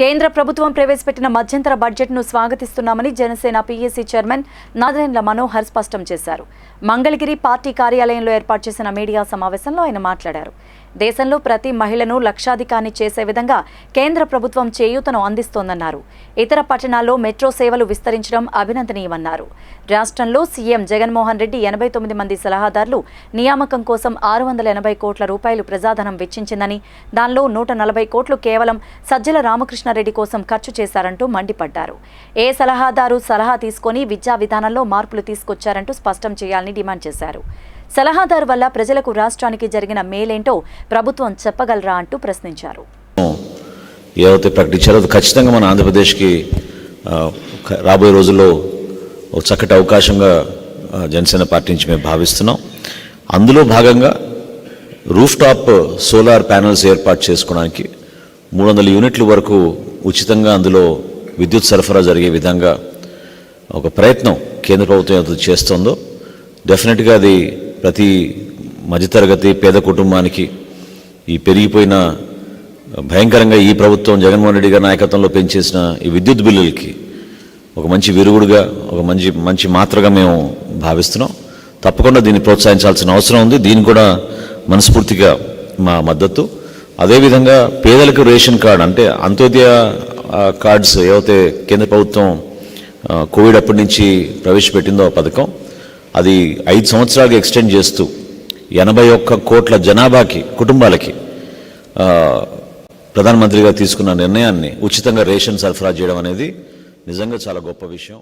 కేంద్ర ప్రభుత్వం ప్రవేశపెట్టిన మధ్యంతర బడ్జెట్ను స్వాగతిస్తున్నామని జనసేన పీఎస్సీ చైర్మన్ నాదరేంద్ర మనోహర్ స్పష్టం చేశారు. మంగళగిరి పార్టీ కార్యాలయంలో ఏర్పాటు చేసిన మీడియా సమావేశంలో ఆయన మాట్లాడారు. దేశంలో ప్రతి మహిళను లక్షాధికారిని చేసే విధంగా కేంద్ర ప్రభుత్వం చేయూతను అందిస్తోందన్నారు. ఇతర పట్టణాల్లో మెట్రో సేవలు విస్తరించడం అభినందనీయమన్నారు. రాష్ట్రంలో సీఎం జగన్మోహన్ రెడ్డి ఎనభై తొమ్మిది మంది సలహాదారులు నియామకం కోసం ఆరు వందల ఎనభై కోట్ల రూపాయలు ప్రజాధనం వెచ్చించిందని దానిలో నూట నలభై కోట్లు కేవలం సజ్జల రామకృష్ణ రామకృష్ణారెడ్డి కోసం ఖర్చు చేశారంటూ మండిపడ్డారు. ఏ సలహాదారు సలహా తీసుకొని విద్యా విధానంలో మార్పులు తీసుకొచ్చారంటూ స్పష్టం చేయాలని డిమాండ్ చేశారు. సలహాదారు వల్ల ప్రజలకు రాష్ట్రానికి జరిగిన మేలేంటో ప్రభుత్వం చెప్పగలరా అంటూ ప్రశ్నించారు. ఏదైతే ప్రకటించారో అది ఖచ్చితంగా మన ఆంధ్రప్రదేశ్కి రాబోయే రోజుల్లో ఒక చక్కటి అవకాశంగా జనసేన పార్టీ నుంచి మేము భావిస్తున్నాం. అందులో భాగంగా రూఫ్ టాప్ సోలార్ ప్యానల్స్ ఏర్పాటు చేసుకోవడానికి మూడు వందల యూనిట్ల వరకు ఉచితంగా అందులో విద్యుత్ సరఫరా జరిగే విధంగా ఒక ప్రయత్నం కేంద్ర ప్రభుత్వం ఎంత చేస్తుందో డెఫినెట్గా అది ప్రతి మధ్యతరగతి పేద కుటుంబానికి ఈ పెరిగిపోయిన భయంకరంగా ఈ ప్రభుత్వం జగన్మోహన్ రెడ్డి గారి నాయకత్వంలో పెంచేసిన ఈ విద్యుత్ బిల్లులకి ఒక మంచి విరుగుడుగా ఒక మంచి మంచి మాత్రగా మేము భావిస్తున్నాం. తప్పకుండా దీన్ని ప్రోత్సహించాల్సిన అవసరం ఉంది. దీన్ని కూడా మనస్ఫూర్తిగా మా మద్దతు. అదేవిధంగా పేదలకు రేషన్ కార్డ్ అంటే అంత్యోదయ కార్డ్స్ ఏవైతే కేంద్ర ప్రభుత్వం కోవిడ్ అప్పటి నుంచి ప్రవేశపెట్టిందో ఆ పథకం అది ఐదు సంవత్సరాలకు ఎక్స్టెండ్ చేస్తూ ఎనభై ఒక్క కోట్ల జనాభాకి కుటుంబాలకి ప్రధానమంత్రిగా తీసుకున్న నిర్ణయాన్ని ఉచితంగా రేషన్ సరఫరా చేయడం అనేది నిజంగా చాలా గొప్ప విషయం.